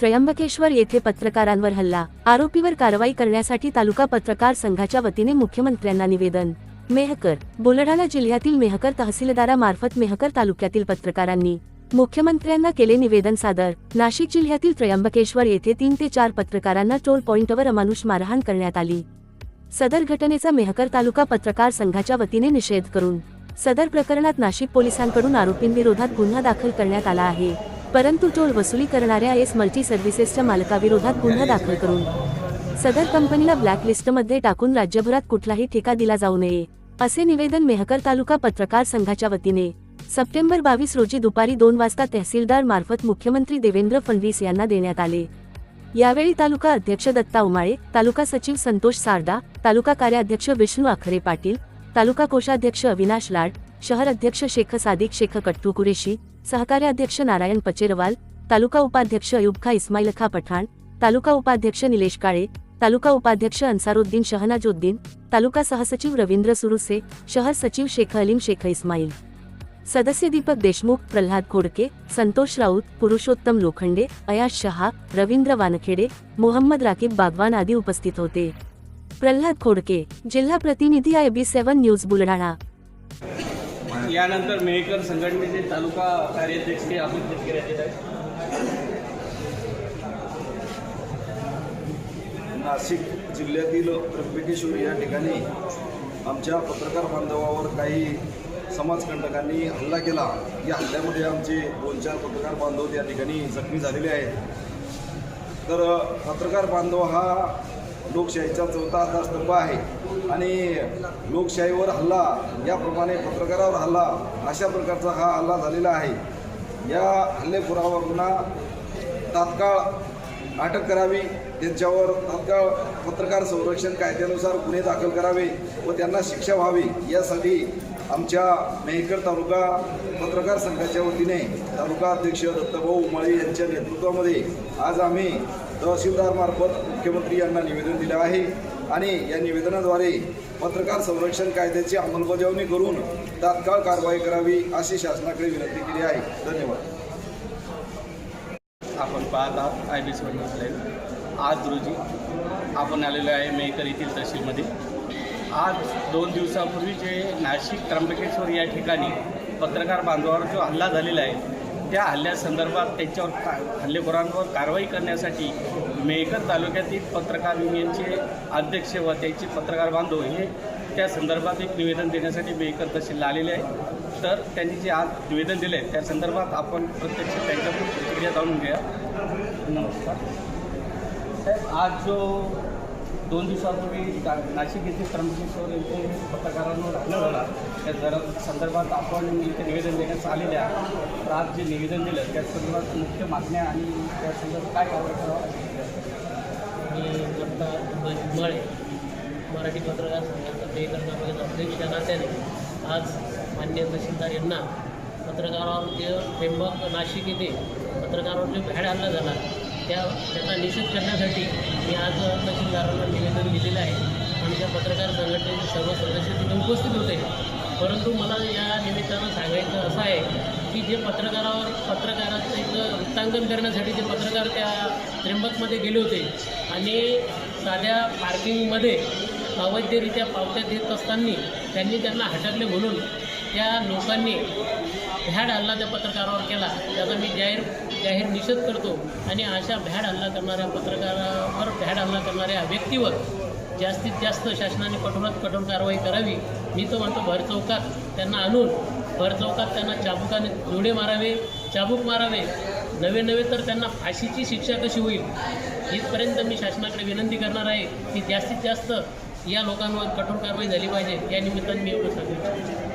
त्र्यंबकेश्वर येथे पत्रकारांवर हल्ला. आरोपीवर कारवाई करण्यासाठी तालुका पत्रकार संघाच्या वतीने मुख्यमंत्र्यांना निवेदन. मेहकर बुलढाणा जिल्ह्यातील मेहकर तहसीलदारामार्फत मेहकर तालुक्यातील पत्रकारांनी मुख्यमंत्र्यांना केले निवेदन सादर. नाशिक जिल्ह्यातील त्र्यंबकेश्वर येथे तीन ते चार पत्रकारांना टोल पॉइंटवर अमानुष मारहाण करण्यात आली. सदर घटनेचा मेहकर तालुका पत्रकार संघाच्या वतीने निषेध करून सदर प्रकरणात नाशिक पोलिसांकडून आरोपींविरोधात गुन्हा दाखल करण्यात आला आहे. परंतु टोल वसुली करणाऱ्या एस मल्टी सर्व्हिसेसच्या मालकाविरोधात गुन्हा दाखल करून सदर कंपनीला ब्लॅक लिस्टमध्ये टाकून राज्यभरात कुठलाही ठेका दिला जाऊ नये असे निवेदन मेहकर तालुका पत्रकार संघाच्या वतीने सप्टेंबर बावीस रोजी दुपारी दोन वाजता तहसीलदार मार्फत मुख्यमंत्री देवेंद्र फडणवीस यांना देण्यात आले. यावेळी तालुका अध्यक्ष दत्ता उमाळे तालुका सचिव संतोष सारडा तालुका कार्याध्यक्ष विष्णू आखरे पाटील तालुका कोषाध्यक्ष अविनाश लाड शहर अध्यक्ष शेख सादिक, शेख कट्टू कुरेशी सहकार्याध्यक्ष नारायण पचेरवाल, तालुका उपाध्यक्ष अयुबखा इस्माईल खा पठाण, तालुका उपाध्यक्ष निलेश काळे, तालुका उपाध्यक्ष अन्सारुद्दीन, शहनाजुद्दीन, तालुका सहसचिव रवींद्र सुरुसे, शहर सचिव शेख अलीम, शेख इस्माईल. सदस्य दीपक देशमुख, प्रल्हाद खोडके, संतोष राऊत, पुरुषोत्तम लोखंडे, अयाश शहा, रवींद्र वानखेडे, मोहम्मद राकीब बागवान आदी उपस्थित होते. प्रल्हाद खोडके, जिल्हा प्रतिनिधी I B seven news Buldhana. यानंतर मेहकर संघटनेचे तालुका कार्याध्यक्ष हे अमित तटकरे आहेत. नाशिक जिल्ह्यातील त्र्यंबकेश्वर या ठिकाणी आमच्या पत्रकार बांधवावर काही समाजकंटकांनी हल्ला केला. या हल्ल्यामध्ये आमचे दोन चार पत्रकार बांधव त्या ठिकाणी जखमी झालेले आहेत. तर पत्रकार बांधव हा लोकशाहीचा चौथा आधारस्तंभ आहे. आणि लोकशाहीवर हल्ला याप्रमाणे पत्रकारावर हल्ला अशा प्रकारचा हा हल्ला झालेला आहे. या हल्लेखोरांना तात्काळ अटक करावी त्यांच्यावर तात्काळ पत्रकार संरक्षण कायद्यानुसार गुन्हे दाखल करावे व त्यांना शिक्षा व्हावी यासाठी आमच्या मेहकर तालुका पत्रकार संघाच्या वतीने तालुका अध्यक्ष दत्तभाऊ उमाळे यांच्या नेतृत्वामध्ये आज आम्ही तहसीलदारमार्फत मुख्यमंत्री यांना निवेदन दिलं आहे. आणि या निवेदनाद्वारे पत्रकार संरक्षण कायद्याची अंमलबजावणी करून तात्काळ कारवाई करावी अशी शासनाकडे विनंती केली आहे. धन्यवाद. आपण पाहत आहात आय बी लाईव्ह आज रोजी आपण आलेलो आहे मेहकर येथील तहसीलमध्ये. आज दोन दिवसापूर्वी जे नाशिक त्र्यंबकेश्वर या ठिकाणी पत्रकार बांधवावर जो हल्ला झालेला आहे त्या हल्ल्यासंदर्भात त्यांच्यावर का हल्लेखोरांवर कारवाई करण्यासाठी मेहकर तालुक्यातील पत्रकार युनियनचे अध्यक्ष व त्यांचे पत्रकार बांधव हे त्या संदर्भात एक निवेदन देण्यासाठी मेहकर तहसीलला आलेले आहे. तर त्यांनी जे आज निवेदन दिले आहे त्या संदर्भात आपण प्रत्यक्ष त्यांच्याकडून प्रतिक्रिया जाणून घ्या नमस्कार. साहेब आज जो दोन दिवसापूर्वी नाशिक येथील त्र्यंबकेश्वर येथे पत्रकारांवर हल्ला झाला त्या जरा संदर्भात आपण इथे निवेदन देण्यास आलेले आहे तर आज जे निवेदन दिलं त्या संदर्भात मुख्य मागण्या आणि त्या संदर्भात काय कारवाई करावं मी मळे मराठी पत्रकार संघाचा ते करण्यामध्ये अध्यक्ष या नात्याने आज मान्य तहसीलदार यांना पत्रकारांवर जे त्र्यंबक नाशिक येथे पत्रकारांवर जो भ्याड हल्ला झाला त्या त्याचा निषेध करण्यासाठी मी आज तहसीलदारांना निवेदन दिलेलं आहे. आमच्या पत्रकार संघटनेचे सर्व सदस्य तिथे उपस्थित होते. परंतु मला या निमित्तानं सांगायचं असं आहे की जे पत्रकारावर पत्रकाराचं एक वृत्तांकन करण्यासाठी जे पत्रकार त्या त्र्यंबकमध्ये गेले होते आणि साध्या पार्किंगमध्ये अवैधरित्या पावत्या देत असताना त्यांनी त्यांना हटकले म्हणून त्या लोकांनी ह्या हल्ला त्या पत्रकारावर केला. त्याचा मी जाहीर जाहीर निषेध करतो आणि अशा भ्याड हल्ला करणाऱ्या पत्रकारावर भ्याड हल्ला करणाऱ्या व्यक्तीवर जास्तीत जास्त शासनाने कठोरात कठोर कारवाई करावी मी तो म्हणतो भर चौकात त्यांना आणून भर चौकात त्यांना चाबुकाने जोडे मारावे चाबूक मारावे. नवे नवे तर त्यांना फाशीची शिक्षा कशी होईल? इथपर्यंत मी शासनाकडे विनंती करणार आहे की जास्तीत जास्त या लोकांवर कठोर कारवाई झाली पाहिजे. या निमित्ताने मी एवढं सांगू